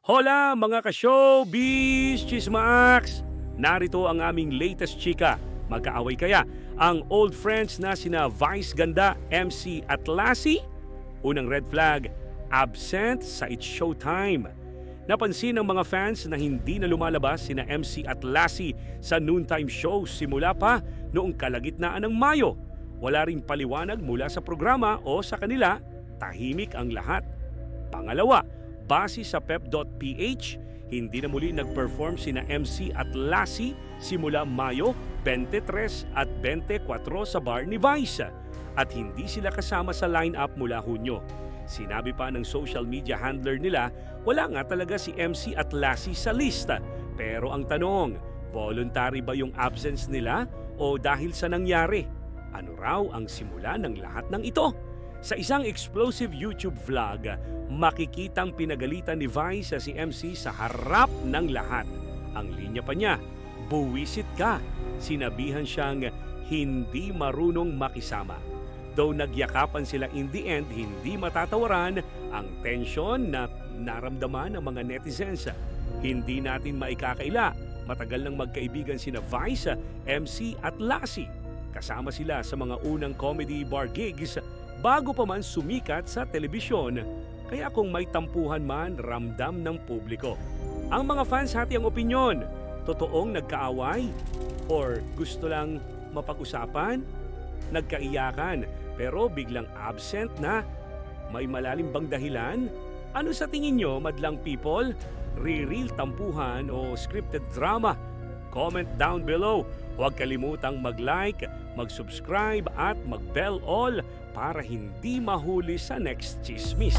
Hola mga ka-showbiz, Chismaax! Narito ang aming latest chika. Magkaaway kaya ang old friends na sina Vice Ganda, MC at Lassie? Unang red flag, absent sa It's Showtime. Napansin ng mga fans na hindi na lumalabas sina MC at Lassie sa noontime show simula pa noong kalagitnaan ng Mayo. Wala ring paliwanag mula sa programa o sa kanila, tahimik ang lahat. Pangalawa, base sa pep.ph, hindi na muli nag-perform sina MC at Lassie simula Mayo 23 at 24 sa bar ni Vice at hindi sila kasama sa lineup mula Hunyo. Sinabi pa ng social media handler nila, wala nga talaga si MC at Lassie sa lista. Pero ang tanong, voluntary ba yung absence nila o dahil sa nangyari? Ano raw ang simula ng lahat ng ito? Sa isang explosive YouTube vlog, makikitang pinagalitan ni Vice si MC sa harap ng lahat. Ang linya pa niya, buwisit ka. Sinabihan siyang hindi marunong makisama. Though nagyakapan sila in the end, hindi matatawaran ang tensyon na naramdaman ng mga netizens. Hindi natin maikakaila. Matagal nang magkaibigan sina Vice, MC at Lassie. Kasama sila sa mga unang comedy bar gigs bago pa man sumikat sa telebisyon. Kaya kung may tampuhan man, ramdam ng publiko. Ang mga fans hati ang opinyon. Totoong nagkaaway? Or gusto lang mapag-usapan? Nagkaiyakan pero biglang absent na? May malalim bang dahilan? Ano sa tingin nyo, madlang people? Re-real tampuhan o scripted drama? Comment down below. Huwag kalimutang mag-like, mag-subscribe at mag-bell all para hindi mahuli sa next chismis.